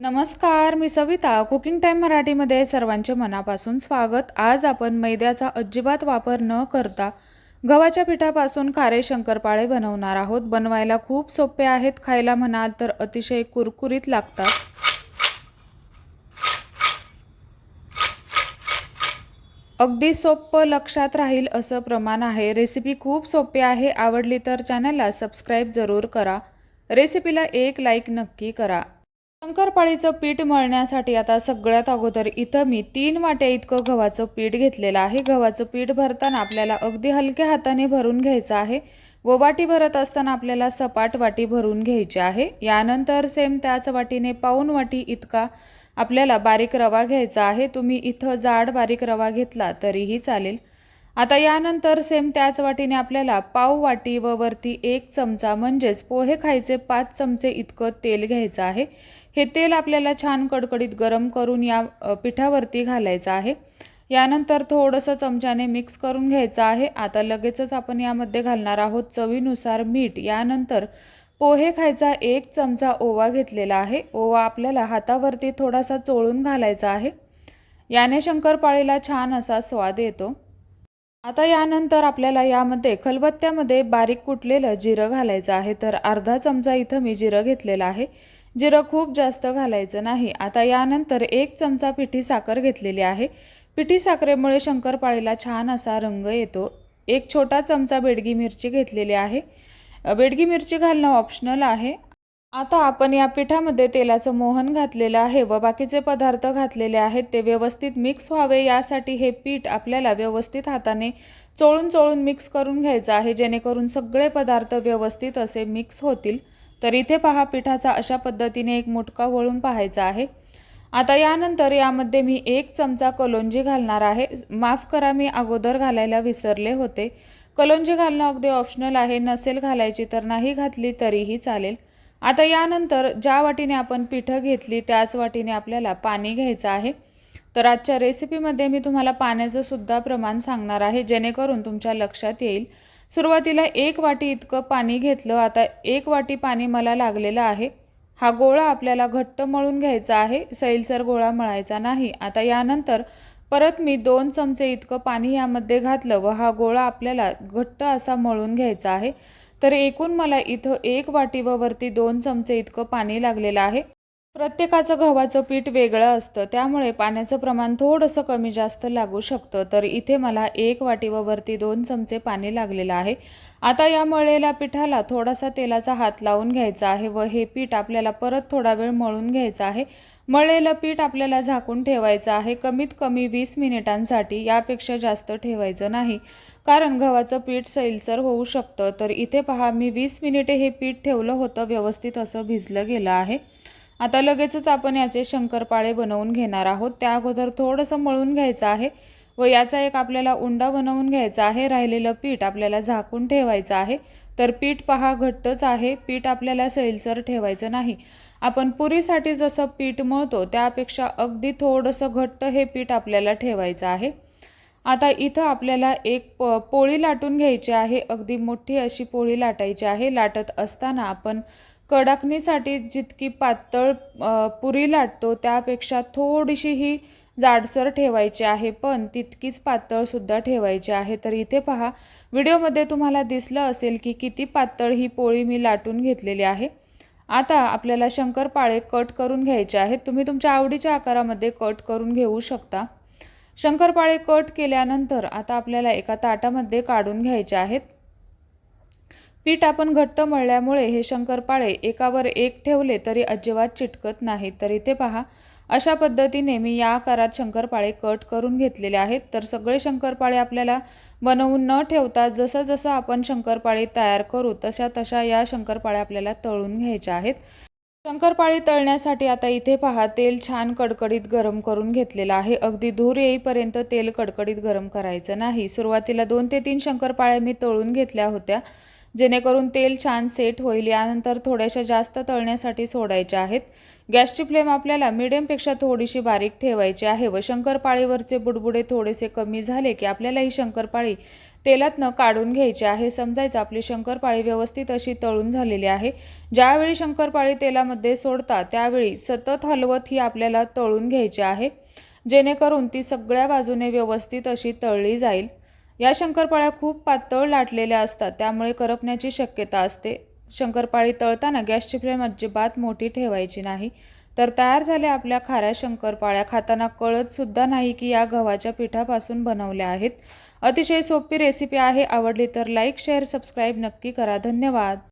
नमस्कार मी Savita cooking time मराठीमध्ये सर्वांचे मनापासून स्वागत. आज आपण मैद्याचा अजिबात वापर न करता गव्हाच्या पिठापासून खारे शंकरपाळे बनवणार आहोत. बनवायला खूप सोपे आहेत. खायला म्हणाल तर अतिशय कुरकुरीत लागतात. अगदी सोपं लक्षात राहील असं प्रमाण आहे. रेसिपी खूप सोपी आहे. आवडली तर चॅनलला सबस्क्राईब जरूर करा. रेसिपीला एक लाईक नक्की करा. शंकरपाळीचं पीठ मळण्यासाठी आता सगळ्यात अगोदर इथं मी तीन वाट्या इतकं गव्हाचं पीठ घेतलेलं आहे. गव्हाचं पीठ भरताना आपल्याला अगदी हलक्या हाताने भरून घ्यायचं आहे. व वाटी भरत असताना आपल्याला सपाट वाटी भरून घ्यायची आहे. यानंतर सेम त्याच वाटीने पाऊन वाटी इतका आपल्याला बारीक रवा घ्यायचा आहे. तुम्ही इथं जाड बारीक रवा घेतला तरीही चालेल. आता यानंतर सेम त्याच वाटीने आपल्याला पाव वाटी व वरती एक चमचा म्हणजेच पोहे खायचे पाच चमचे इतकं तेल घ्यायचं आहे. हे तेल आपल्याला छान कडकडीत गरम करून या पिठावरती घालायचं आहे. यानंतर थोडंसं चमच्याने मिक्स करून घ्यायचं आहे. आता लगेचच आपण यामध्ये घालणार आहोत चवीनुसार मीठ. यानंतर पोहे खायचा एक चमचा ओवा घेतलेला आहे. ओवा आपल्याला हातावरती थोडासा चोळून घालायचा आहे. याने शंकरपाळीला छान असा स्वाद येतो. आता यानंतर आपल्याला यामध्ये खलबत्त्यामध्ये बारीक कुटलेलं जिरं घालायचं आहे. तर अर्धा चमचा इथं मी जिरं घेतलेलं आहे. जिरं खूप जास्त घालायचं नाही. आता यानंतर एक चमचा पिठी साखर घेतलेली आहे. पिठी साखरेमुळे शंकरपाळीला छान असा रंग येतो. एक छोटा चमचा बेडगी मिरची घेतलेली आहे. बेडगी मिरची घालणं ऑप्शनल आहे. आता आपण या पिठामध्ये तेलाचं मोहन घातलेलं आहे व बाकीचे पदार्थ घातलेले आहेत. ते व्यवस्थित मिक्स व्हावे. यासाठी हे पीठ आपल्याला व्यवस्थित हाताने चोळून चोळून मिक्स करून घ्यायचं आहे. जेणेकरून सगळे पदार्थ व्यवस्थित असे मिक्स होतील. तर इथे पहा पिठाचा अशा पद्धतीने एक मुटका वळून पाहायचा आहे. आता यानंतर यामध्ये मी एक चमचा कलोंजी घालणार आहे. माफ करा मी अगोदर घालायला विसरले होते. कलोंजी घालणं अगदी ऑप्शनल आहे. नसेल घालायची तर नाही घातली तरीही चालेल. आता यानंतर ज्या वाटीने आपण पिठं घेतली त्याच वाटीने आपल्याला पाणी घ्यायचं आहे. तर आजच्या रेसिपीमध्ये मी तुम्हाला पाण्याचं सुद्धा प्रमाण सांगणार आहे जेणेकरून तुमच्या लक्षात येईल. सुरुवातीला एक वाटी इतकं पाणी घेतलं. आता एक वाटी पाणी मला लागलेलं आहे. हा गोळा आपल्याला घट्ट मळून घ्यायचा आहे. सैलसर गोळा मळायचा नाही. आता यानंतर परत मी दोन चमचे इतकं पाणी यामध्ये घातलं व हा गोळा आपल्याला घट्ट असा मळून घ्यायचा आहे. तर एकूण मला इथं एक वाटी व वरती दोन चमचे इतकं पाणी लागलेलं आहे. प्रत्येकाचं गव्हाचं पीठ वेगळं असतं त्यामुळे पाण्याचं प्रमाण थोडंसं कमी जास्त लागू शकतं. तर इथे मला एक वाटी व वरती दोन चमचे पाणी लागलेलं आहे. आता या मळलेल्या पिठाला थोडासा तेलाचा हात लावून घ्यायचा आहे व हे पीठ आपल्याला परत थोडा वेळ मळून घ्यायचं आहे. मळलेलं पीठ आपल्याला झाकून ठेवायचं आहे. कमीत कमी वीस मिनिटांसाठी यापेक्षा जास्त ठेवायचं नाही. कारण गव्हाचं पीठ सैलसर होऊ शकतं. तर इथे पहा मी वीस मिनिटे हे पीठ ठेवलं होतं व्यवस्थित असं भिजलं गेलं आहे. आता लगेचच आपण याचे शंकरपाळे बनवून घेणार आहोत. त्या अगोदर थोडंसं मळून घ्यायचं आहे व याचा एक आपल्याला उंडा बनवून घ्यायचा आहे. राहिलेलं पीठ आपल्याला झाकून ठेवायचं आहे. तर पीठ पहा घट्टच आहे. पीठ आपल्याला सैलसर ठेवायचं नाही. आपण पुरीसाठी जसं पीठ मळतो त्यापेक्षा अगदी थोडंसं घट्ट हे पीठ आपल्याला ठेवायचं आहे. आता इथं आपल्याला एक प पोळी लाटून घ्यायची आहे. अगदी मोठी अशी पोळी लाटायची आहे. लाटत असताना आपण कडाकणीसाठी जितकी पातळ पुरी लाटतो त्यापेक्षा थोडीशी ही जाडसर ठेवायची आहे. पण तितकीच पातळसुद्धा ठेवायची आहे. तर इथे पहा व्हिडिओमध्ये तुम्हाला दिसलं असेल की किती पातळ ही पोळी मी लाटून घेतलेली आहे. आता आपल्याला शंकरपाळे कट करून घ्यायचे आहेत. तुम्ही तुमच्या आवडीच्या आकारामध्ये कट करून घेऊ शकता. शंकरपाळे कट केल्यानंतर आता आपल्याला एका ताटामध्ये काढून घ्यायचे आहेत. पीठ आपण घट्ट मळल्यामुळे हे शंकरपाळे एकावर एक ठेवले तरी अजिबात चिटकत नाही तर इथे पहा अशा पद्धतीने मी या आकारात शंकरपाळे कट करून घेतलेले आहेत. तर सगळे शंकरपाळे आपल्याला बनवून न ठेवता जसं जसं आपण शंकरपाळे तयार करू तशा तशा या शंकरपाळ्या आपल्याला तळून घ्यायच्या आहेत. शंकरपाळी तळण्यासाठी आता इथे पहा तेल छान कडकडीत गरम करून घेतलेलं आहे. अगदी धूर येईपर्यंत तेल कडकडीत गरम करायचं नाही. सुरुवातीला दोन ते तीन शंकरपाळ्या मी तळून घेतल्या होत्या. जेणेकरून तेल छान सेट होईल. यानंतर थोड्याशा जास्त तळण्यासाठी सोडायच्या आहेत. गॅसची फ्लेम आपल्याला मिडियमपेक्षा थोडीशी बारीक ठेवायची आहे. व शंकरपाळीवरचे बुडबुडे थोडेसे कमी झाले की आपल्याला ही शंकरपाळी तेलातनं काढून घ्यायचे आहे. समजायचं आपली शंकरपाळी व्यवस्थित अशी तळून झालेली आहे. ज्यावेळी शंकरपाळी तेलामध्ये सोडता त्यावेळी सतत हलवत ही आपल्याला तळून घ्यायची आहे. जेणेकरून ती सगळ्या बाजूने व्यवस्थित अशी तळली जाईल. या शंकरपाळ्या खूप पातळ लाटलेल्या असतात त्यामुळे करपण्याची शक्यता असते. शंकरपाळी तळताना गॅसची फ्लेम अजिबात मोठी ठेवायची नाही. तर तयार झाल्या आपल्या खाऱ्या शंकरपाळ्या. खाताना कळतसुद्धा नाही की या गव्हाच्या पिठापासून बनवल्या आहेत. अतिशय सोपी रेसिपी आहे. आवडली तर लाईक शेअर सबस्क्राईब नक्की करा. धन्यवाद.